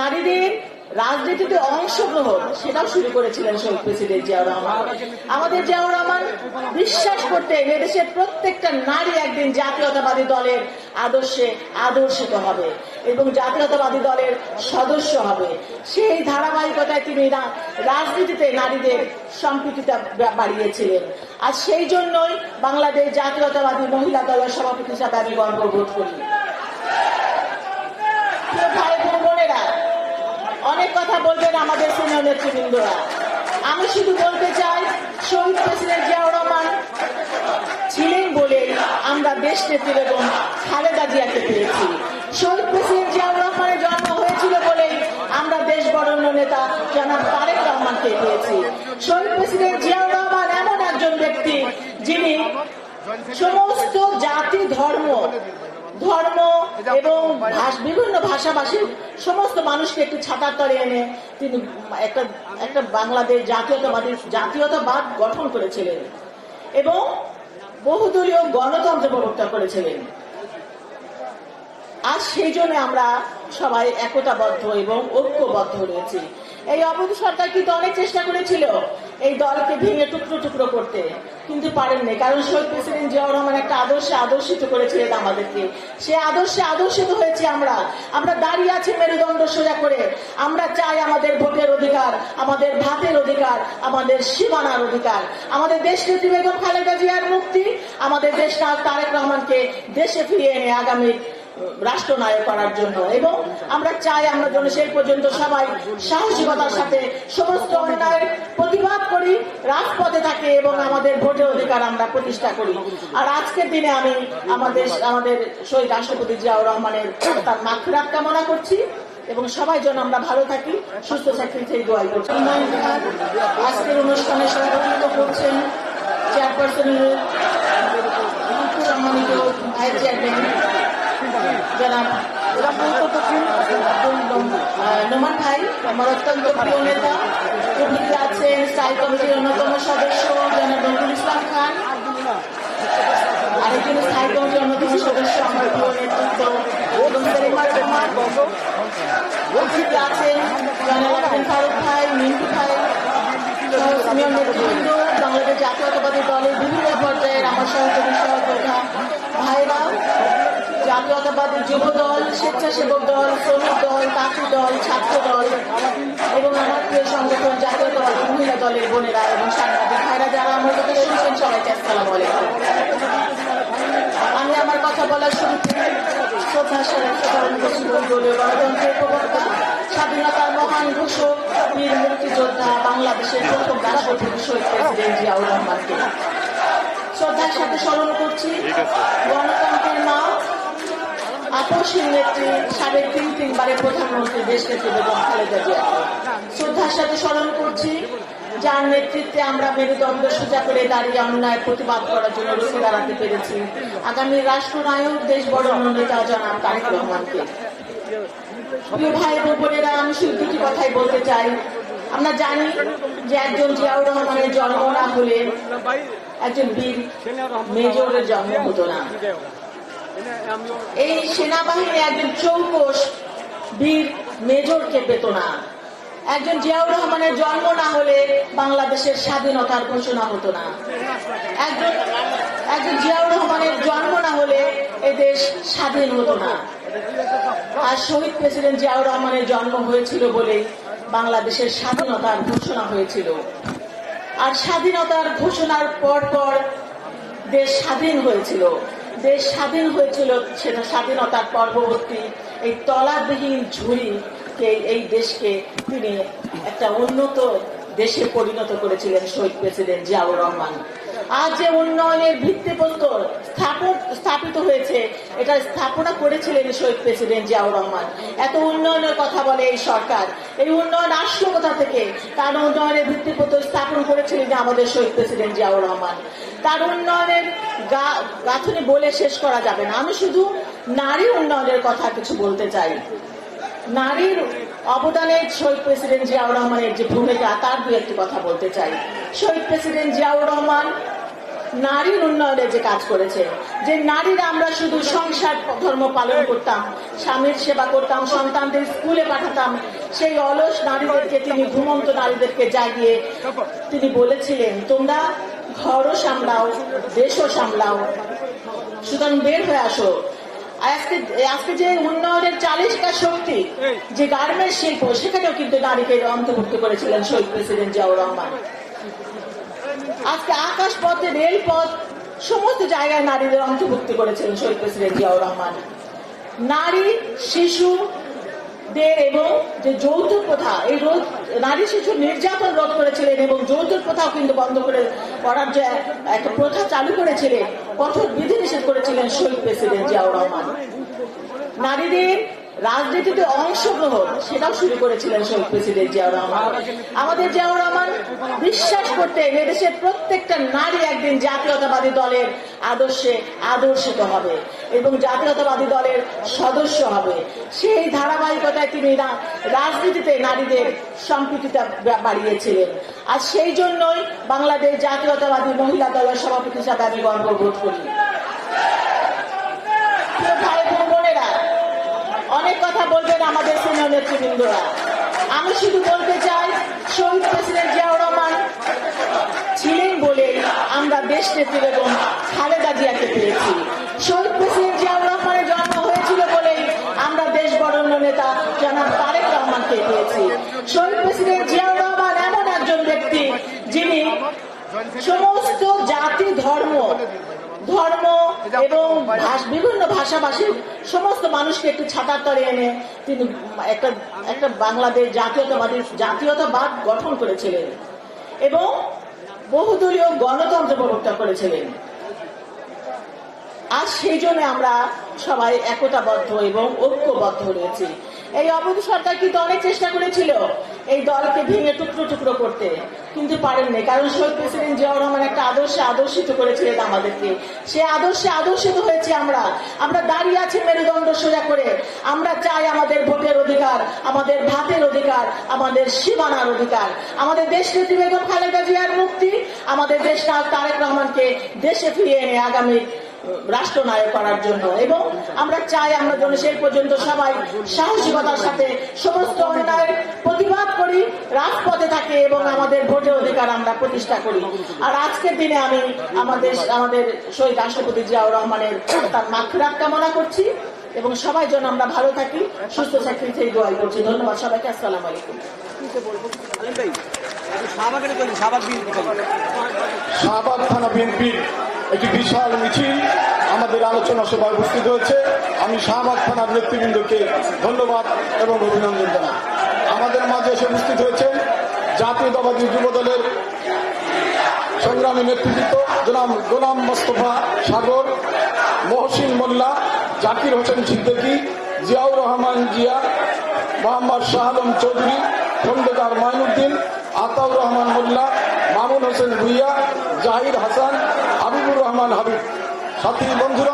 নারীদের রাজনীতিতে অংশগ্রহণ, সেটাও শুরু করেছিলেন শহীদ প্রেসিডেন্ট জিয়াউর রহমান। আমাদের জিয়াউর রহমান বিশ্বাস করতেন এদেশের প্রত্যেকটা নারী একদিন জাতীয়তাবাদী দলের আদর্শে আদর্শিত হবে এবং জাতীয়তাবাদী দলের সদস্য হবে। সেই ধারাবাহিকতায় তিনি রাজনীতিতে নারীদের সম্পৃক্ততা বাড়িয়েছিলেন। আর সেই জন্যই বাংলাদেশ জাতীয়তাবাদী মহিলা দলের সভাপতি হিসাবে আমি গর্ববোধ করি প্রিয় ভাই বোন বোনেরা অনেক কথা বলবেন আমাদের সিনিয়র নেতৃবৃন্দরা। আমি শুধু বলতে চাই, শহীদ প্রেসিডেন্ট জিয়াউর রহমান ছিলেন বলে আমরা দেশ নেত্রী বেগম খালেদা জিয়াকে পেয়েছি। শহীদ প্রেসিডেন্ট জিয়াউর রহমানের জন্ম হয়েছিল বলেই আমরা দেশ বরণ্য নেতা জনাব তারেক রহমানকে পেয়েছি। শহীদ প্রেসিডেন্ট জিয়াউর রহমান এমন একজন ব্যক্তি যিনি সমস্ত জাতি, ধর্ম ধর্ম এবং বিভিন্ন ভাষাভাষীর সমস্ত মানুষকে একটু ছাতার তরে এনে তিনি একটা একটা বাংলাদেশ জাতীয়তাবাদী জাতীয়তাবাদ গঠন করেছিলেন এবং বহুদলীয় গণতন্ত্র প্রবর্তন করেছিলেন। আজ সেই জন্য আমরা সবাই একতাবদ্ধ এবং ঐক্যবদ্ধ রয়েছি। এই অবৈধ সরকার কিন্তু অনেক চেষ্টা করেছিল। এই দলকে ভেঙে টুকরো টুকরো করতে। কিন্তু পারেননি কারণ শহীদ প্রেসিডেন্ট জিয়াউর রহমান একটা আদর্শে আদর্শিত করেছিলেন আমাদেরকে। সে আদর্শে আদর্শিত হয়েছে আমরা। আমরা দাঁড়িয়ে আছি মেরুদণ্ড সোজা করে। আমরা চাই আমাদের ভোটের অধিকার, আমাদের ভাতের অধিকার, আমাদের সীমানার অধিকার। আমাদের দেশ নেত্রী বেগম খালেদা জিয়ার মুক্তি, আমাদের দেশ তারেক রহমানকে দেশে ফিরিয়ে এনে আগামী রাষ্ট্রনায়ক করার জন্য। এবং আমরা চাই আমরা যেন সেই পর্যন্ত সবাই সাহসিকতার সাথে সমস্ত অন্যায়ের প্রতিবাদ করি, রাজপথে থাকে এবং আমাদের ভোটের অধিকার আমরা প্রতিষ্ঠা করি। আর আজকের দিনে আমি আমাদের আমাদের শহীদ রাষ্ট্রপতি জিয়াউর রহমানের তার মাখরাত কামনা করছি এবং সবাই যেন আমরা ভালো থাকি, সুস্থ থাকি, সেই দোয়াই করছি। আজকের অনুষ্ঠানে সভাপতিত্ব করছেন চেয়ারপারসনের নোমান ভাই, আমার অত্যন্ত প্রিয় নেতা। উপস্থিত আছেন স্থায়ী কমিটির অন্যতম সদস্য জনাব নজরুল ইসলাম খান। আরেকজন স্থায়ী কমিটির অন্যতম সদস্য, আমার প্রিয় নেতৃত্ব এবং সেলিমার রহমান। উপস্থিত আছেন জনাব ফারুক ভাই, মিন্টু ভাই বাংলাদেশ জাতীয়তাবাদী দলের বিভিন্ন পর্যায়ের আমার সহযোগী সহযোদ্ধা ভাইরা জাতীয়তাবাদী যুব দল, স্বেচ্ছাসেবক দল, শ্রমিক দল তাঁতি দল, ছাত্র দল এবং আমার প্রিয় সংগঠন জাতীয় দল, মহিলা দলের বোনেরা এবং সাংবাদিক ভাইরা যারা আমার কথা শুনছেন, সবাইকে আসসালাম আমি আমার কথা বলার শুরুতে শ্রদ্ধা করছি দলীয় গণতন্ত্রের প্রবক্তা স্বাধীনতার মহান ঘোষক, বীর মুক্তিযোদ্ধা, বাংলাদেশের প্রথম রাষ্ট্রপতি শহীদ প্রেসিডেন্ট জিয়াউর রহমানকে। শ্রদ্ধার সাথে স্মরণ করছি আপসীর নেত্রী, সাবেক তিন তিনবারের প্রধানমন্ত্রী দেশ নেত্রী বেগম খালেদা জিয়াকে শ্রদ্ধার সাথে স্মরণ করছি, যার নেতৃত্বে আমরা মেরুদণ্ড সোজা করে দাঁড়িয়ে অন্যায় প্রতিবাদ করার জন্য রুখে দাঁড়াতে পেরেছি। আগামী রাষ্ট্রনায়ক, দেশ বড় তারেক রহমানকে। ভাই বোনেরা, আমি শুধু দুটি কথাই বলতে চাই। আমরা জানি যে একজন জিয়াউর রহমানের জন্ম না হলে একজন বীর মেজরের জন্ম হতো না। এই সেনাবাহিনী একজন চৌকস বীর মেজরকে পেত না একজন জিয়াউর রহমানের জন্ম না হলে বাংলাদেশের স্বাধীনতার ঘোষণা হতো না। একজন একজন জিয়াউর রহমানের জন্ম না হলে এদেশ স্বাধীন হতো না। আর শহীদ প্রেসিডেন্ট জিয়াউর রহমানের জন্ম হয়েছিল বলে বাংলাদেশের স্বাধীনতার ঘোষণা হয়েছিল। আর স্বাধীনতার ঘোষণার পর পর দেশ স্বাধীন হয়েছিল। দেশ স্বাধীন হয়েছিল সেটা স্বাধীনতার পরবর্তী এই তলাবিহীন ঝুড়িকে এই দেশকে তিনি একটা উন্নত দেশে পরিণত করেছিলেন শহীদ প্রেসিডেন্ট জিয়াউর রহমান। আজ যে উন্নয়নের ভিত্তিপ্রস্তর স্থাপন স্থাপিত হয়েছে, এটা স্থাপনা করেছিলেন শহীদ প্রেসিডেন্ট জিয়াউর রহমান। এত উন্নয়নের কথা বলে এই সরকার। এই উন্নয়ন আসলো কোথা থেকে? তার উন্নয়নের ভিত্তি ভিত্তিপ্রস্তর স্থাপন করেছিলেন আমাদের শহীদ প্রেসিডেন্ট জিয়াউর রহমান। তার উন্নয়নের গাঁথনি বলে শেষ করা যাবে না। আমি শুধু নারী উন্নয়নের কথা কিছু বলতে চাই। নারীর অবদানে শহীদ প্রেসিডেন্ট জিয়াউর রহমানের যে ভূমিকা, তার দু একটি কথা বলতে চাই। শহীদ প্রেসিডেন্ট জিয়াউর রহমান নারীর উন্নয়নে যে কাজ করেছে, যে নারীরা আমরা শুধু সংসার ধর্ম পালন করতাম, স্বামীর সেবা করতাম, সন্তানদের স্কুলে পাঠাতাম, সেই অলস নারীদেরকে তিনি ঘুমন্ত নারীদেরকে জাগিয়ে তিনি বলেছিলেন, তোমরা ঘরও সামলাও, দেশও সামলাও। সুতরাং বের হয়ে আসো। আজকে আজকে যে উন্নয়নের চালিশটা শক্তি, যে গার্মেন্টস শিল্প, সেখানেও কিন্তু নারীকে অন্তর্ভুক্ত করেছিলেন শহীদ প্রেসিডেন্ট জিয়াউর রহমান। আজকে আকাশ পথে রেলপথ সমস্ত জায়গায় নারীদের অন্তর্ভুক্ত করেছিলেন শহীদ প্রেসিডেন্ট জিয়াউর রহমান। নারী, শিশু এবং যে যৌথ প্রথা, এই রোধ, নারী, শিশু নির্যাতন রোধ করেছিলেন এবং যৌথ প্রথাও কিন্তু বন্ধ করে করার যে একটা প্রথা চালু করেছিলেন, কঠোর বিধিনিষেধ করেছিলেন শহীদ প্রেসিডেন্ট জিয়াউর রহমান। নারীদের রাজনীতিতে অংশগ্রহণ, সেটাও শুরু করেছিলেন শহীদ প্রেসিডেন্ট জিয়াউর রহমান। আমাদের জিয়াউর রহমান বিশ্বাস করতেন এদেশের প্রত্যেকটা নারী একদিন জাতীয়তাবাদী দলের আদর্শে আদর্শিত হবে এবং জাতীয়তাবাদী দলের সদস্য হবে। সেই ধারাবাহিকতায় তিনি রাজনীতিতে নারীদের সম্পৃক্ততা বাড়িয়েছিলেন। আর সেই জন্যই বাংলাদেশ জাতীয়তাবাদী মহিলা দলের সভাপতি হিসাবে আমি গর্ববোধ করি প্রিয় ভাই বোন বোনেরা অনেক কথা বলবেন আমাদের সিনিয়র নেতৃবৃন্দরা। আমি শুধু বলতে চাই, শহীদ প্রেসিডেন্ট জিয়াউর রহমান ছিলেন বলে আমরা দেশ নেত্রী বেগম খালেদা জিয়াকে পেয়েছি। শহীদ প্রেসিডেন্ট জিয়াউর রহমানের জন্ম হয়েছিল বলেই আমরা দেশ বরণ্য নেতা জনাব তারেক রহমানকে পেয়েছি। শহীদ প্রেসিডেন্ট জিয়াউর রহমান এমন একজন ব্যক্তি যিনি সমস্ত জাতি, ধর্ম ধর্ম এবং বিভিন্ন ভাষাভাষীর সমস্ত মানুষকে একটু ছাতার তরে এনে তিনি একটা একটা বাংলাদেশ জাতীয়তাবাদী, জাতীয়তাবাদ গঠন করেছিলেন এবং বহুদলীয় গণতন্ত্র প্রবর্তন করেছিলেন। আজ সেই জন্য আমরা সবাই একতাবদ্ধ এবং ঐক্যবদ্ধ রয়েছি। এই অবৈধ সরকার কিন্তু অনেক চেষ্টা করেছিল এই দলকে ভেঙে টুকরো টুকরো করতে? কিন্তু পারেননি কারণ শহীদ প্রেসিডেন্ট জিয়াউর রহমান একটা আদর্শে আদর্শিত করেছিলেন আমাদেরকে। সে আদর্শে আদর্শিত হয়েছে আমরা। আমরা দাঁড়িয়ে আছি মেরুদণ্ড সোজা করে। আমরা চাই আমাদের ভোটের অধিকার, আমাদের ভাতের অধিকার, আমাদের সীমানার অধিকার। আমাদের দেশ নেত্রী বেগম খালেদা জিয়ার মুক্তি, আমাদের দেশ তারেক রহমানকে দেশে ফিরিয়ে এনে আগামী রাষ্ট্রনায়ক করার জন্য। এবং আমরা চাই আমরা যেন সেই পর্যন্ত সবাই সাহসিকতার সাথে সমস্ত অন্যায়ের প্রতিবাদ করি, রাজপথে থাকি এবং আমাদের ভোটের অধিকার আমরা প্রতিষ্ঠা করি। আর আজকের দিনে আমি আমাদের আমাদের শহীদ রাষ্ট্রপতি জিয়াউর রহমানের তার মাখরাত কামনা করছি এবং সবাই যেন আমরা ভালো থাকি, সুস্থ থাকি, সেই দোয়াই করছি। ধন্যবাদ সবাইকে, আসসালামু আলাইকুম। একটি বিশাল মিছিল, আমাদের আলোচনা সভায় উপস্থিত হয়েছে। আমি শাহবাগ থানার নেতৃবৃন্দকে ধন্যবাদ এবং অভিনন্দন জানাই। আমাদের মাঝে এসে উপস্থিত হয়েছে জাতীয়তাবাদী যুব দলের সংগ্রামী নেতৃবৃন্দ, জনাব গোলাম মোস্তফা সাগর, মহসিন মোল্লা, জাকির হোসেন সিদ্দিকী, জিয়াউর রহমান জিয়া, মোহাম্মদ শাহ আলম চৌধুরী, খন্দকার মাইনুদ্দিন, আতাউর রহমান মোল্লা, মামুন হোসেন ভুইয়া জাহির হাসান, হাবিবুর রহমান হাবিব। সাথী বন্ধুরা